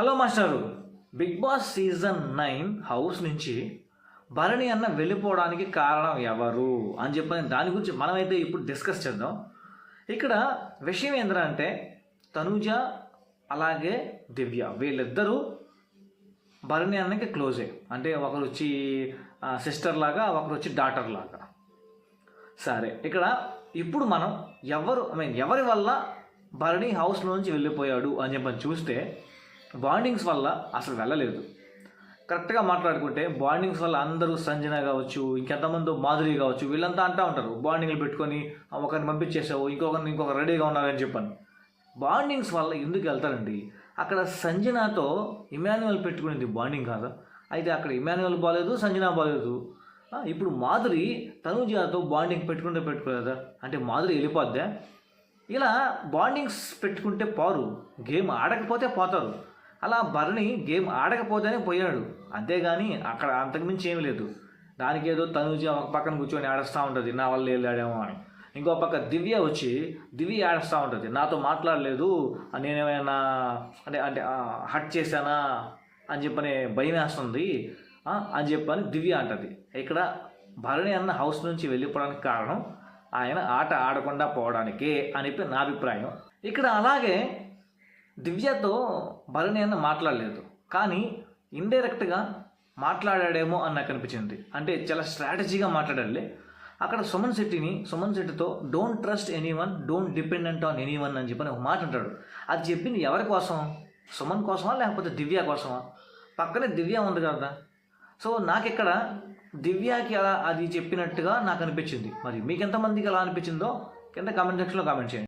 Hello మాస్టారు Bigg Boss season nine house నుంచి భరణి అన్న వెళ్ళిపోవడానికి కారణం ఎవరు అని చెప్పని దాని గురించి మనమైతే ఇప్పుడు డిస్కస్ చేద్దాం. ఇక్కడ విషయం ఏంటంటే తనుజ అలాగే దివ్య వీళ్ళిద్దరూ భరణి అన్నకి క్లోజే అంటే ఒకరు వచ్చి సిస్టర్ లాగా ఒకరు వచ్చి డాటర్ లాగా. సరే ఇక్కడ ఇప్పుడు మనం ఎవరు ఐ మీన్ ఎవరి వల్ల భరణి హౌస్లో నుంచి వెళ్ళిపోయాడు అని చెప్పని చూస్తే బాండింగ్స్ వల్ల అసలు వెళ్ళలేదు. కరెక్ట్గా మాట్లాడుకుంటే బాండింగ్స్ వల్ల అందరూ సంజన కావచ్చు ఇంకెంతమంది మాధురి కావచ్చు వీళ్ళంతా అంటూ ఉంటారు బాండింగ్లు పెట్టుకొని ఒకరిని పంపించేసావు ఇంకొకరిని ఇంకొక రెడీగా ఉన్నారని చెప్పాను. బాండింగ్స్ వల్ల ఎందుకు వెళ్తారండి? అక్కడ సంజనాతో ఇమాన్యువల్ పెట్టుకునేది బాండింగ్ కాదా? అయితే అక్కడ ఇమాన్యువల్ బాగాలేదు సంజన బాగాలేదు ఇప్పుడు మాధురి తనుజాతో బాండింగ్ పెట్టుకుంటే పెట్టుకోలేదా? అంటే మాధురి వెళ్ళిపోద్దా? ఇలా బాండింగ్స్ పెట్టుకుంటే పోరు గేమ్ ఆడకపోతే పోతారు. అలా భరణి గేమ్ ఆడకపోతేనే పోయాడు. అంతేగాని అక్కడ అంతకుమించి ఏమీ లేదు. దానికి ఏదో తనుజ ఒక పక్కన కూర్చొని ఆడస్తూ ఉంటుంది నా వల్ల వెళ్ళాడేమో అని. ఇంకో పక్క దివ్య వచ్చి దివ్య ఆడస్తూ ఉంటుంది నాతో మాట్లాడలేదు నేనేమైనా అంటే అంటే హట్ చేశానా అని చెప్పని భయం వేస్తుంది అని చెప్పని దివ్య అంటది. ఇక్కడ భరణి అన్న హౌస్ నుంచి వెళ్ళిపోవడానికి కారణం ఆయన ఆట ఆడకుండా పోవడానికే అని చెప్పి నా అభిప్రాయం. ఇక్కడ అలాగే దివ్యతో భరణి అన్న మాట్లాడలేదు. కానీ ఇండైరెక్ట్గా మాట్లాడాడేమో అని నాకు అనిపించింది. అంటే చాలా స్ట్రాటజీగా మాట్లాడాలి అక్కడ సుమన్ శెట్టిని Suman శెట్టితో don't trust anyone don't dependent on anyone అని చెప్పి ఒక మాట అంటాడు అది చెప్పింది ఎవరి కోసం? సుమన్ కోసమా లేకపోతే దివ్య కోసమా? పక్కనే దివ్య ఉంది కదా. సో నాకు ఇక్కడ దివ్యకి అలా అది చెప్పినట్టుగా నాకు అనిపించింది. మరి మీకు ఎంతమందికి అలా అనిపించిందో కింద కామెంట్ సెక్షన్లో కామెంట్ చేయండి.